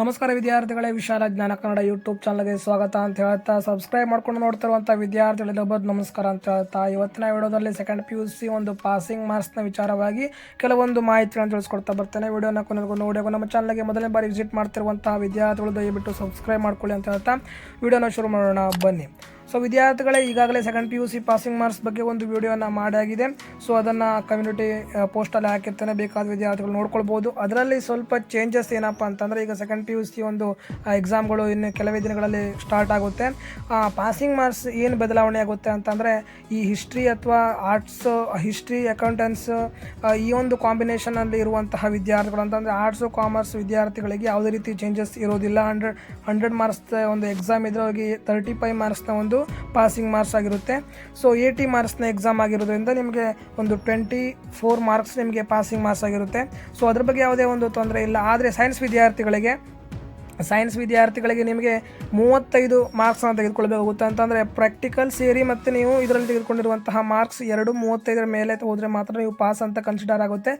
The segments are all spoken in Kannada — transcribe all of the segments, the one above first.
ನಮಸ್ಕಾರ ವಿದ್ಯಾರ್ಥಿಗಳೇ, ವಿಶಾಲ ಜ್ಞಾನ ಕನ್ನಡ ಯೂಟ್ಯೂಬ್ ಚಾನಲ್ಗೆ ಸ್ವಾಗತ ಅಂತ ಹೇಳ್ತಾ ಸಬ್ಸ್ಕ್ರೈಬ್ ಮಾಡ್ಕೊಂಡು ನೋಡ್ತಿರುವಂಥ ವಿದ್ಯಾರ್ಥಿಗಳಿಗೆ ಒಬ್ಬರು ನಮಸ್ಕಾರ ಅಂತ ಹೇಳ್ತಾ ಇವತ್ತಿನ ವಿಡಿಯೋದಲ್ಲಿ ಸೆಕೆಂಡ್ ಪಿ ಯು ಸಿ ಒಂದು ಪಾಸಿಂಗ್ ಮಾರ್ಕ್ಸ್ನ ವಿಚಾರವಾಗಿ ಕೆಲವೊಂದು ಮಾಹಿತಿಗಳನ್ನು ತಿಳಿಸ್ಕೊಡ್ತಾ ಬರ್ತೇನೆ. ವಿಡಿಯೋನ ಕೊನೆಗೂ ನೋಡಿ ನಮ್ಮ ಚಾನಲ್ಗೆ ಮೊದಲನೇ ಬಾರಿ ವಿಸಿಟ್ ಮಾಡ್ತಿರುವಂತಹ ವಿದ್ಯಾರ್ಥಿಗಳು ದಯವಿಟ್ಟು ಸಬ್ಸ್ಕ್ರೈಬ್ ಮಾಡ್ಕೊಳ್ಳಿ ಅಂತ ಹೇಳ್ತಾ ವಿಡಿಯೋನ ಶುರು ಮಾಡೋಣ. ಬನ್ನಿ. ಸೊ ವಿದ್ಯಾರ್ಥಿಗಳೇ, ಈಗಾಗಲೇ second P U C passing marks ಬಗ್ಗೆ ಒಂದು ವಿಡಿಯೋನ ಮಾಡಾಗಿದೆ. ಸೊ ಅದನ್ನು ಕಮ್ಯುನಿಟಿ ಪೋಸ್ಟಲ್ಲಿ ಹಾಕಿರ್ತಾನೆ. ಬೇಕಾದ ವಿದ್ಯಾರ್ಥಿಗಳು ನೋಡ್ಕೊಳ್ಬೋದು. ಅದರಲ್ಲಿ ಸ್ವಲ್ಪ ಚೇಂಜಸ್ ಏನಪ್ಪ ಅಂತಂದರೆ, ಈಗ ಸೆಕೆಂಡ್ ಪಿ ಯು ಸಿ ಒಂದು ಎಕ್ಸಾಮ್ಗಳು ಇನ್ನು ಕೆಲವೇ ದಿನಗಳಲ್ಲಿ ಸ್ಟಾರ್ಟ್ ಆಗುತ್ತೆ. ಪಾಸಿಂಗ್ ಮಾರ್ಕ್ಸ್ ಏನು ಬದಲಾವಣೆ ಆಗುತ್ತೆ ಅಂತಂದರೆ, ಈ ಹಿಸ್ಟ್ರಿ ಅಥವಾ ಆರ್ಟ್ಸ್ ಹಿಸ್ಟ್ರಿ ಅಕೌಂಟೆನ್ಸ್ ಈ ಒಂದು ಕಾಂಬಿನೇಷನಲ್ಲಿ ಇರುವಂತಹ ವಿದ್ಯಾರ್ಥಿಗಳು ಅಂತಂದರೆ ಆರ್ಟ್ಸು ಕಾಮರ್ಸ್ ವಿದ್ಯಾರ್ಥಿಗಳಿಗೆ ಯಾವುದೇ ರೀತಿ ಚೇಂಜಸ್ ಇರೋದಿಲ್ಲ. ಹಂಡ್ರೆಡ್ ಹಂಡ್ರೆಡ್ ಮಾರ್ಕ್ಸ್ ಒಂದು ಎಕ್ಸಾಮ್ ಇದ್ರೆ ಹೋಗಿ ತರ್ಟಿ ಫೈವ್ ಮಾರ್ಕ್ಸ್ನ ಒಂದು ಪಾಸಿಂಗ್ ಮಾರ್ಕ್ಸ್ ಆಗಿರುತ್ತೆ. ಸೊ ಏಯ್ಟಿ ಮಾರ್ಕ್ಸ್ನ ಎಕ್ಸಾಮ್ ಆಗಿರೋದ್ರಿಂದ ನಿಮಗೆ ಒಂದು ಟ್ವೆಂಟಿ ಫೋರ್ ಮಾರ್ಕ್ಸ್ ನಿಮಗೆ ಪಾಸಿಂಗ್ ಮಾರ್ಕ್ಸ್ ಆಗಿರುತ್ತೆ. ಸೊ ಅದ್ರ ಬಗ್ಗೆ ಯಾವುದೇ ಒಂದು ತೊಂದರೆ ಇಲ್ಲ. ಆದರೆ ಸೈನ್ಸ್ ವಿದ್ಯಾರ್ಥಿಗಳಿಗೆ ಸೈನ್ಸ್ ವಿದ್ಯಾರ್ಥಿಗಳಿಗೆ ನಿಮಗೆ ಮೂವತ್ತೈದು ಮಾರ್ಕ್ಸನ್ನು ತೆಗೆದುಕೊಳ್ಳಬೇಕಾಗುತ್ತೆ ಅಂತಂದರೆ ಪ್ರಾಕ್ಟಿಕಲ್ ಸೇರಿ ಮತ್ತು ನೀವು ಇದರಲ್ಲಿ ತೆಗೆದುಕೊಂಡಿರುವಂತಹ ಮಾರ್ಕ್ಸ್ ಎರಡು ಮೂವತ್ತೈದರ ಮೇಲೆ ಹೋದರೆ ಮಾತ್ರ ನೀವು ಪಾಸ್ ಅಂತ ಕನ್ಸಿಡರ್ ಆಗುತ್ತೆ.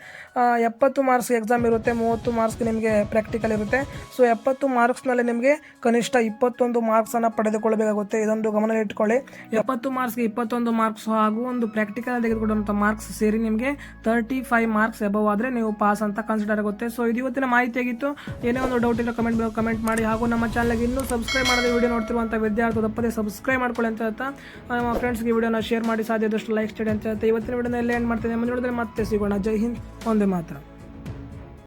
ಎಪ್ಪತ್ತು ಮಾರ್ಕ್ಸ್ ಎಕ್ಸಾಮ್ ಇರುತ್ತೆ, ಮೂವತ್ತು ಮಾರ್ಕ್ಸ್ಗೆ ನಿಮಗೆ ಪ್ರಾಕ್ಟಿಕಲ್ ಇರುತ್ತೆ. ಸೊ ಎಪ್ಪತ್ತು ಮಾರ್ಕ್ಸ್ನಲ್ಲಿ ನಿಮಗೆ ಕನಿಷ್ಠ ಇಪ್ಪತ್ತೊಂದು ಮಾರ್ಕ್ಸನ್ನು ಪಡೆದುಕೊಳ್ಳಬೇಕಾಗುತ್ತೆ. ಇದೊಂದು ಗಮನ ಇಟ್ಕೊಳ್ಳಿ. ಎಪ್ಪತ್ತು ಮಾರ್ಕ್ಸ್ಗೆ ಇಪ್ಪತ್ತೊಂದು ಮಾರ್ಕ್ಸ್ ಹಾಗೂ ಒಂದು ಪ್ರಾಕ್ಟಿಕಲ್ ತೆಗೆದುಕೊಂಡಂಥ ಮಾರ್ಕ್ಸ್ ಸೇರಿ ನಿಮಗೆ ತರ್ಟಿ ಫೈವ್ ಮಾರ್ಕ್ಸ್ ಎಬವ್ ಆದರೆ ನೀವು ಪಾಸ್ ಅಂತ ಕನ್ಸಿಡರ್ ಆಗುತ್ತೆ. ಸೊ ಇದು ಇವತ್ತಿನ ಮಾಹಿತಿ ಆಗಿತ್ತು ಏನೇ ಒಂದು ಡೌಟ್ ಇಲ್ಲ ಕಮೆಂಟ್ ಕಮೆಂಟ್ ಮಾಡಿ ಹಾಗೂ ನಮ್ಮ ಚಾನಲ್ಗೆ ಇನ್ನೂ ಸಬ್ಸ್ಕ್ರೈಬ್ ಮಾಡದೆ ವಿಡಿಯೋ ನೋಡ್ತಿರುವಂಥ ವಿದ್ಯಾರ್ಥಿ ತಪ್ಪದೇ ಸಬ್ಸ್ಕ್ರೈಬ್ ಮಾಡ್ಕೊಳ್ಳಿ ಅಂತ ಹೇಳ್ತಾ ನಮ್ಮ ಫ್ರೆಂಡ್ಸ್ಗೆ ವಿಡಿಯೋನ ಶೇರ್ ಮಾಡಿ ಸಾಧ್ಯದಷ್ಟು ಲೈಕ್ ಸ್ಟಡಿ ಅಂತ ಹೇಳ್ತಾ, ಇವತ್ತಿನ ವಿಡಿಯೋನ ಎಲ್ಲ ಏನು ಮಾಡ್ತೀನಿ ಮುಂದಿನ ನೋಡಿದ್ರೆ ಮತ್ತೆ ಸಿಗೋಣ. ಜೈ ಹಿಂದ್, ಒಂದೇ ಮಾತ್ರ.